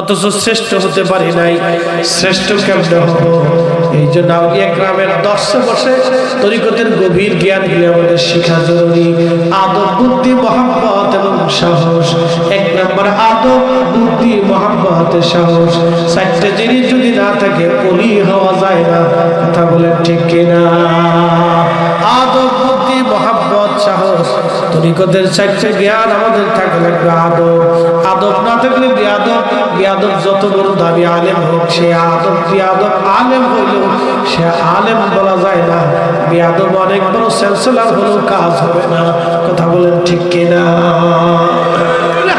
অথচ শ্রেষ্ঠ হতে পারি নাই। শ্রেষ্ঠ কেমনে হব? এই জন্য আউলিয়া গ্রামের দশে বসে তরিকতের গভীর জ্ঞান গুলি আমাদের শেখা জরুরি। আদব, বুদ্ধি, মহাব্বত এবং সাহস। এক নম্বর আদব, বুদ্ধি, মহাব্বত, সাহস। চারটে জিনিস যদি না থাকে পলি হওয়া যায় না। কথা বলেন ঠিক কিনা? আদব, বুদ্ধি, মহাব্বত, সাহস। তরিকতের চারটে জ্ঞান আমাদের থাকা লাগবে আদব। আদব না থাকলে বিয়াদব বিয়াদব যত বড় দাবি আলেম হোক, সে আদব বিয়াদব আলেম হইল সে আলেম বলা যায় না। বিয়াদব অনেক বড় সেন্সেলার হলেও কাজ হবে না। কথা বলেন ঠিক কিনা? মানে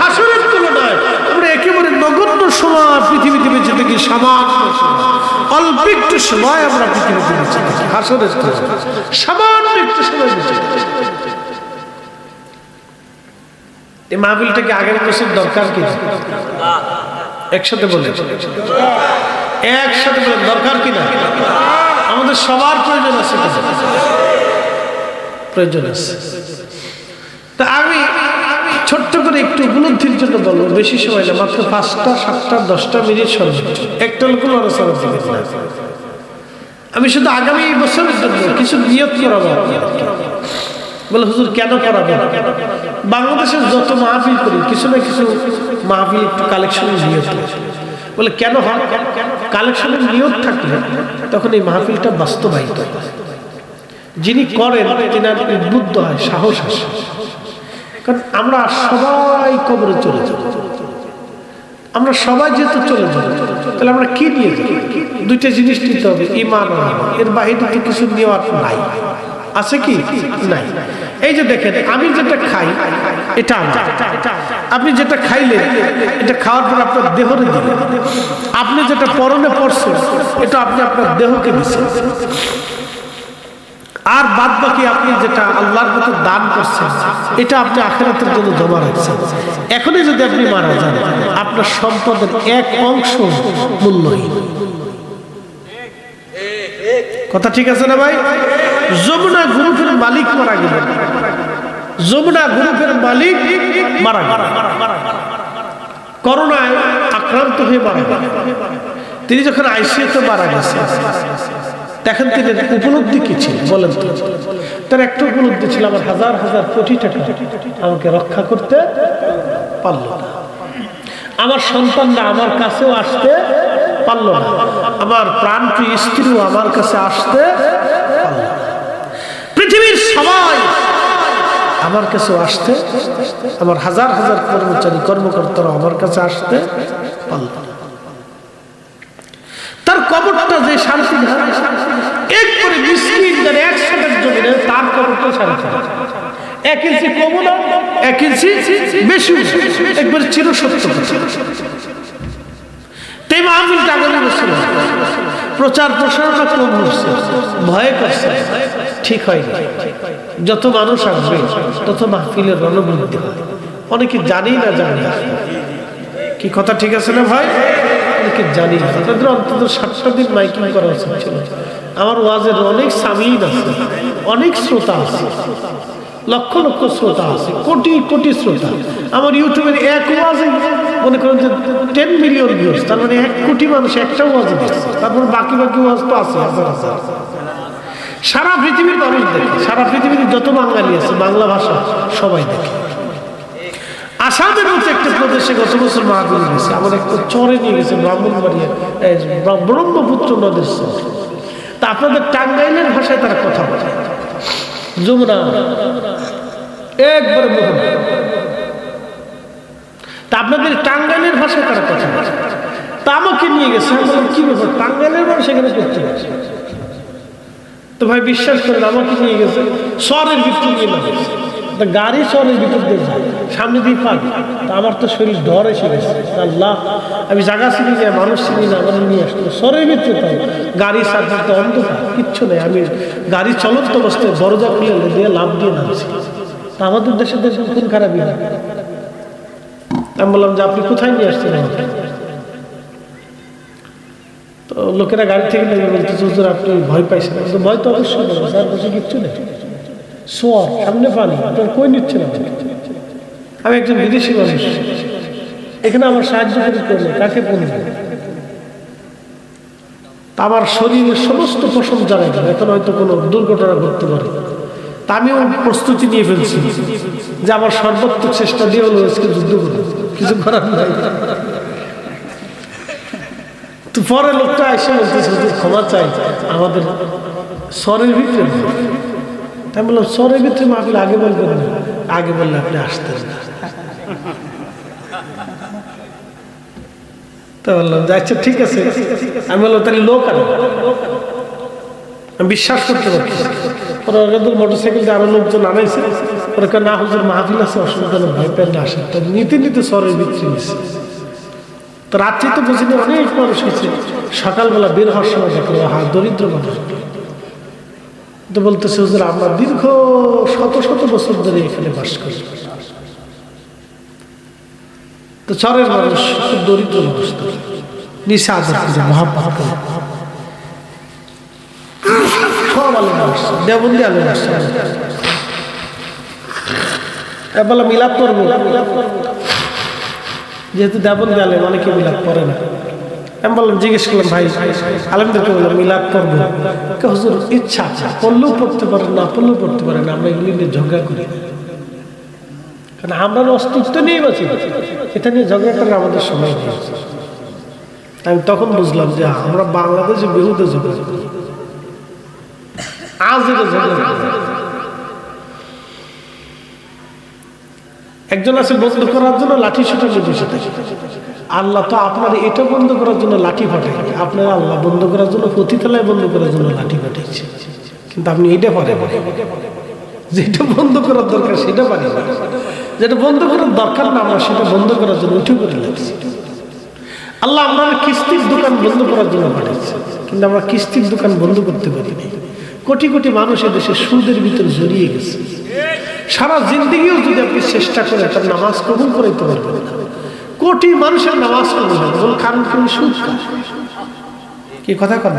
অল্প একটু মাহবিলটাকে আগের বছর দরকার কি? একসাথে বলে একসাথে বলে দরকার কি না? আমাদের সবার প্রয়োজন আছে প্রয়োজন আছে। তা আমি ছোট্ট করে একটু উপলব্ধির জন্য বলব, বেশি সময় না, মাত্র পাঁচটা, সাতটা, দশটা মিনিট সর্বোচ্চ। একটা লোক আলোচনা আমি শুধু আগামী বছরের জন্য কিছু নিয়ত করাবো। বলে, হুজুর, কেন করাবেন? বাংলাদেশের যত মাহফিল করি, কিছু না কিছু মাহফিল একটু কালেকশনের নিয়ত বলে, কেন হয়? কালেকশনের নিয়ত থাকলে তখন এই মাহফিলটা বাস্তবায়িত যিনি করেন, তিনার উদ্বুদ্ধ হয়, সাহস আসে। কারণ আমরা সবাই কবরে চলে যাব। আমরা সবাই যেহেতু চলে যাব, তাহলে আমরা কি নিয়ে যাব? দুইটা জিনিস নিতে হবে ইমান আর। এর বাহিরে কিছু নেওয়ার নাই। আছে কি? নাই। এই যে দেখেন, আমি যেটা খাই, এটা আপনি যেটা খাইলেন, এটা খাওয়ার পর আপনার দেহরে দিলেন। আপনি যেটা পরনে পড়ছেন এটা আপনি আপনার দেহকে দিচ্ছেন আর বাদ বাকি আপনি যেটা আল্লাহর মতো দান করছেন, এটা আপনি আখেরাতের জন্য জমা রাখছেন। এখনই যদি আপনি মারা যান, আপনার সম্পদের এক অংশ মূল্যহীন। কথা ঠিক আছে না ভাই? যমুনা গ্রুপের মালিক মারা গেলেন। যমুনা গ্রুপের মালিক মারা গেল করোনায় আক্রান্ত হয়ে মারা গেল তিনি যখন আইসিএতে মারা গেছেন, দেখেন তিনি উপলব্ধি কি ছিল, বলেন তো। তার একটা উপলব্ধি ছিল, আমার হাজার হাজার কোটি টাকা আমাকে রক্ষা করতে পারল না। আমার সন্তানরা আমার কাছেও আসতে পারল না। আমার প্রাণপ্রিয় স্ত্রীও আমার কাছে আসতে আমার কাছে আসতে, আমার হাজার হাজার কর্মচারী, কর্মকর্তারা আমার কাছে আসতে তার কবরটা যে শান্তি একবারে তার এক ইঞ্চি কম না এক ইঞ্চি বেশি, একবার চির বছর প্রচার প্রসারণা কম হচ্ছে করছে ঠিক হয়নি। যত মানুষ আসবে, তত মাহফিলের রণবৃদ্ধি হবে। অনেকে জানেই না জানে। কি কথা ঠিক আছে না ভাই? অনেকে জানি না। তাদের অন্তত সাতটা দিন মাইকিং করা উচিত ছিল। আমার ওয়াজের অনেক সামিন আছে। অনেক শ্রোতা আছে। লক্ষ লক্ষ শ্রোতা আছে। কোটি কোটি শ্রোতা। আমার ইউটিউবের এক ওয়াজে মনে করেন যে টেন মিলিয়ন ভিউজ তার মানে এক কোটি মানুষ একটা ওয়াজে তারপর বাকি বাকি ওয়াজ তো আছে, হাজার হাজার। সারা পৃথিবীর মানুষ দেখে, সারা পৃথিবীর যত বাঙালি আছে, বাংলা ভাষা সবাই দেখে। আসামের মতো একটা প্রদেশে গত বছর মাহবিল গেছে আমার একটা চরে নিয়ে গেছে ব্রাহ্মণবাড়িয়া ব্রহ্মপুত্র নদীর তা আপনাদের টাঙ্গাইলের ভাষায় তারা কথা বলে। যমুনা, একবার মোহন আপনাদের টাঙ্গাইলের ভাষায় তারা কথা বলে তা আমাকে নিয়ে গেছে। কি ব্যাপার? টাঙ্গাইলের মানুষ এখানে করতে তো ভাই বিশ্বাস করেন আমাকে নিয়ে গেছে। শহরের ভিতরে নিয়ে না। তা গাড়ি শহরের ভিতর দিয়ে যায়। সামনে দিয়ে পাবে তা আমার তো শরীর ডর এসে গেছে। আল্লাহ, আমি জায়গা চিনি না, মানুষ চিনি না, আমার নিয়ে আসতো শহরের ভিতরে তাই গাড়ির সাথে তো অন্ধকার, কিচ্ছু নেই। আমি গাড়ি চলন্ত অবস্থায় দরজা খুলে দিয়ে লাভ দিয়ে নামছি। তা আমাদের দেশে দেশে খুন খারাপই হয় আমি বললাম যে, আপনি কোথায় নিয়ে আসছেন তো লোকেরা গাড়ি থেকে নেমে বলতে হুজুর, আপনি ভয় পাইছেন? ভয় তো অবশ্যই স্যার বসে কিচ্ছু নেই। সোয়ার, সামনে পানি, আপনার কই নিচ্ছেন আমাকে? আমি একজন বিদেশি মানুষ, এখানে আমার সাহায্য করে করলে কাকে বলব? আমার শরীরের সমস্ত পশম জানাই এখন হয়তো কোনো দুর্ঘটনা ঘটতে পারে। তা আমিও প্রস্তুতি নিয়ে ফেলছি যে আমার সর্বোত্তম চেষ্টা দিয়ে হলো আজকে যুদ্ধ করব কিছু করার নাই। তো পরে লোকটা এসে বলতেছে ক্ষমা চাই, আমাদের স্বরের ভিতরে আমি বললাম, স্বরের ভিতরে মাহফিল আগে বলবেন না, আগে বললে আপনি আসতেন না। তো বললাম যে আচ্ছা ঠিক আছে। আমি বললাম, তাহলে লোক আনো। আমি বিশ্বাস করতে পারছি মোটর সাইকেল দিয়ে আরও লোকজন আনাইছে। ওরা না হুজুর মাহফিল আছে, অসুবিধা ভাই পেন আসে। তো নিতে নিতে স্বরের ভিতরে নিছে। তো রাত্রি তো বুঝিনি অনেক মানুষ হয়েছে সকালবেলা বের হওয়ার সময় দেখল হা দরিদ্র মানুষ। তো বলতেছে, হুজুর, আমরা দীর্ঘ শত শত বছর ধরে এখানে বাস করি। তো চরের মানুষ, খুব দরিদ্র মানুষ তো। নিশা আদর মহাব্বত করে সব আলো মানুষ দেবন্দি আলো মানুষ বলা মিলাপ করব যেহেতু দেবন গেলে অনেকে মিলাপ করে না। আমি বললাম, জিজ্ঞেস করলাম, ভাই আলমদেরকে বললাম মিলাপ করব হুজুর, ইচ্ছা পড়লেও পড়তে পারে, না পড়লেও পড়তে পারে না, আমরা এগুলি নিয়ে ঝগড়া করি। কারণ আমরা অস্তিত্ব নিয়ে বাঁচি। এটা নিয়ে ঝগড়া করে আমাদের সময় আমি তখন বুঝলাম যে আমরা বাংলাদেশে বেহুদে ঝগড়া আজ এটা ঝগড়া একজন আছে বন্ধ করার জন্য লাঠি ছুটে বসে থাকে আল্লাহ তো আপনার এটা বন্ধ করার জন্য লাঠি ফাটাই আপনার আল্লাহ বন্ধ করার জন্য পতিতালায় বন্ধ করার জন্য লাঠি ফাটাইছে কিন্তু আপনি এটা পারেন যেটা বন্ধ করার দরকার সেটা পারি যেটা বন্ধ করার দরকার না, আমরা সেটা বন্ধ করার জন্য উঠে করে লাগছি। আল্লাহ আমরা কিস্তির দোকান বন্ধ করার জন্য পাঠাচ্ছে কিন্তু আমরা কিস্তির দোকান বন্ধ করতে পারি না কোটি কোটি মানুষ এদেশে সুদের ভিতরে জড়িয়ে গেছে। সারা জিন্দগিও যদি আপনি চেষ্টা করে তার নামাজ কবুল করাইতে পারবেন না। কোটি মানুষের নামাজ কবুল হবে কারণ তুমি সুদ কি কথা কর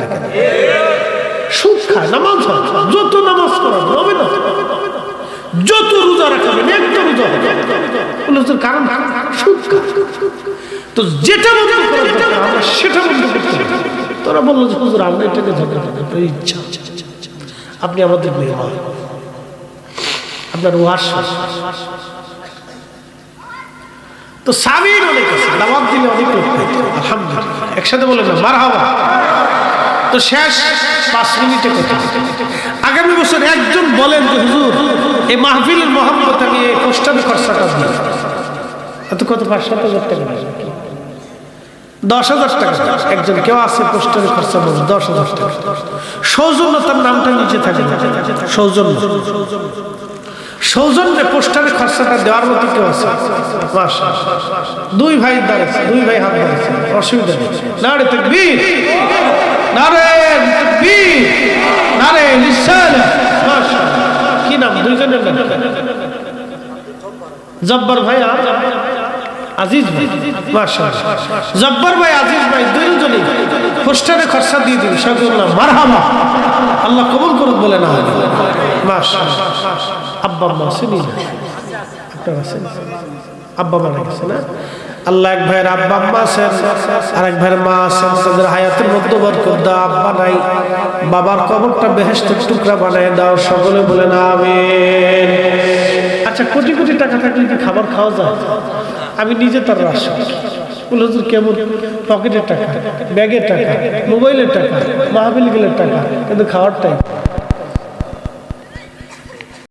সুদ খায়, নামাজ যত নামাজ করাবে হবে না। যত রোজা একটা রোজা হবে। কারণ সুদ তো যেটা বন্ধ আমরা সেটা বন্ধ তোরা বলল যে, হুজুর এটাকে ঝগড়া ইচ্ছা আপনি আমাদের মেহমান। আপনার ওয়াস তো স্বামীর অনেক আছে দাওয়াত দিলে অনেক একসাথে বলে না মার হাওয়া তো শেষ পাঁচ মিনিটে কথা আগামী বছর একজন বলেন যে, হুজুর, এই মাহফিলের মোহাম্মত আমি এই পোস্টারে খরচাটা দিই এত কত? পাঁচ সাত হাজার টাকা। দশ হাজার টাকা। একজন কেউ আছে, পোস্টারে খরচা বলবে দশ হাজার টাকা। সৌজন্য নামটা নিচে থাকে না। সৌজন্য। সৌজন্যে পোস্টারে খরচাটা দেওয়ার মতো কেউ আছে? দুই ভাই দাঁড়াচ্ছে দুই ভাই হাত দাঁড়াচ্ছে অসুবিধা নেই। নারে তকবীর। নারে তকবীর। নারে লিসানা। মাশাআল্লাহ। কি নাম? দুইজনের জব্বার ভাই আর আজিজ ভাই জব্বার ভাই, আজিজ ভাই, দুইজনই পোস্টারে খরচা দিয়ে দিন সকল নাম মারহাবা। আল্লাহ কবুল করুক বলে না মাশাআল্লাহ। আব্বা আম্মা আছেনই না? আব্বা মারা গেছে না? আল্লাহ এক ভাইয়ের আব্বা আম্মা আছেন আর এক ভাইয়ের মা আছেন, তাদের হায়াতের মধ্যে বরকত দাও আব্বা নাই। বাবার কবরটা বেহেস্তের টুকরা বানায় দাও, সকলে বলে না আচ্ছা কোটি কোটি টাকা থাকলে কি খাবার খাওয়া যায়? আমি নিজে তার রাস বলে কেমন? পকেটের টাকা, ব্যাগের টাকা, মোবাইলের টাকা, মাহবিল গেলের টাকা, কিন্তু খাওয়ার টাইম